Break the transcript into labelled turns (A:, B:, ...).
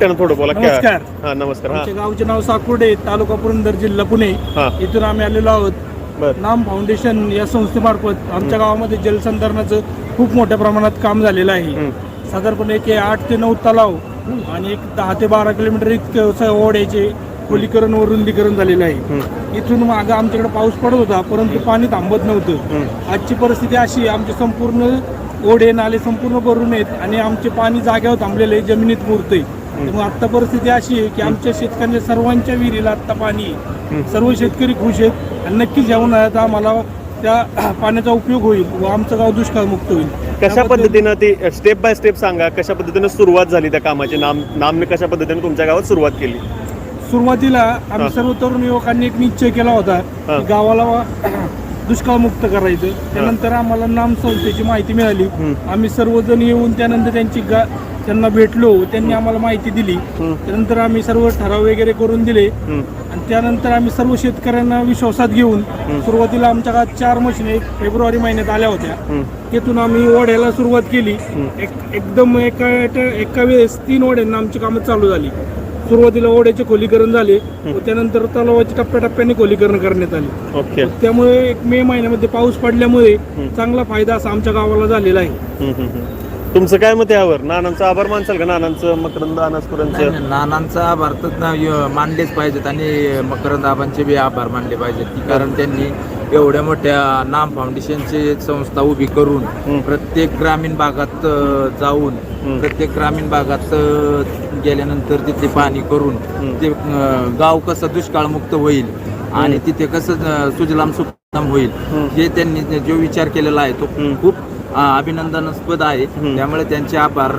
A: त्यानं थोडं बोला. क्या
B: नमस्कार.
A: हा नमस्कार हा.
B: आमच्या गावचे नाव साकुर्डे तालुका पुरंदर जिल्हा पुणे.
A: हा.
B: इथून आम्ही आलेलो आहोत.
A: बर.
B: नाम फाउंडेशन या संस्थेमार्फत आमच्या गावामध्ये जलसंधारणाचं खूप मोठ्या प्रमाणात काम झालेलं आहे. साधारणपणे एक आठ ते नऊ तलाव आणि एक दहा ते बारा किलोमीटर इतके ओढ्याचे खोलीकरण व रुंदीकरण झालेलं आहे. इथून मागं आमच्याकडे पाऊस पडत होता परंतु पाणी थांबत नव्हतं. आजची परिस्थिती अशी आमचे संपूर्ण ओढे नाले संपूर्ण भरून आहेत आणि आमचे पाणी जाग्यावर थांबलेले जमिनीत मुरतंय. त्यामुळे आत्ता परिस्थिती अशी आहे की आमच्या शेतकऱ्यांच्या सर्वांच्या विहिरीला आत्ता पाणी आहे सर्व शेतकरी खुश आहेत आणि नक्कीच या उन्हाळ्यात आम्हाला त्या पाण्याचा उपयोग होईल व आमचं गाव दुष्काळमुक्त होईल
A: कशा पद्धतीनं ती स्टेप बाय स्टेप सांगा कशा पद्धतीनं सुरुवात झाली त्या कामाची नाम नामने कशा पद्धतीने तुमच्या गावात सुरुवात केली
B: सुरुवातीला आम्ही. सर्व तरुण युवकांनी एक निश्चय केला होता. की गावाला दुष्काळमुक्त करायचं. त्यानंतर आम्हाला नाम संस्थेची माहिती मिळाली. आम्ही सर्वजण येऊन त्यानंतर त्यांची गा त्यांना भेटलो. त्यांनी आम्हाला माहिती दिली. त्यानंतर आम्ही सर्व ठराव वगैरे करून दिले. आणि त्यानंतर आम्ही सर्व शेतकऱ्यांना विश्वासात घेऊन सुरुवातीला आमच्या गावात चार मशीन फेब्रुवारी महिन्यात आल्या होत्या. तिथून आम्ही ओढ्याला सुरुवात केली. एक एकदम एका एका वेळेस तीन ओढ्यांना आमची कामं चालू झाली. सुरुवातीला ओढ्याचे खोलीकरण झाले व त्यानंतर तलावाचे टप्प्याटप्प्याने खोलीकरण करण्यात आले.
A: ओके.
B: त्यामुळे एक मे महिन्यामध्ये पाऊस पडल्यामुळे चांगला फायदा असा आमच्या गावाला झालेला आहे.
A: तुमचं काय मत यावर? नानांचा आभार मानसाल का? नानांचं मकरंद अनासपुरांचं?
C: नानांचा ना य- मानलेच पाहिजेत आणि मकरंद आबांचे बी आभार मानले पाहिजेत. कारण त्यांनी एवढ्या मोठ्या नाम फाउंडेशनची एक संस्था उभी करून प्रत्येक ग्रामीण भागात जाऊन प्रत्येक ग्रामीण भागात गेल्यानंतर तिथे पाणी करून ते गाव कसं दुष्काळमुक्त होईल आणि तिथे कसं सुजलाम सुफलाम होईल हे त्यांनी जो विचार केलेला आहे तो खूप अभिनंदनास्पद आहे. त्यामुळे त्यांचे आभार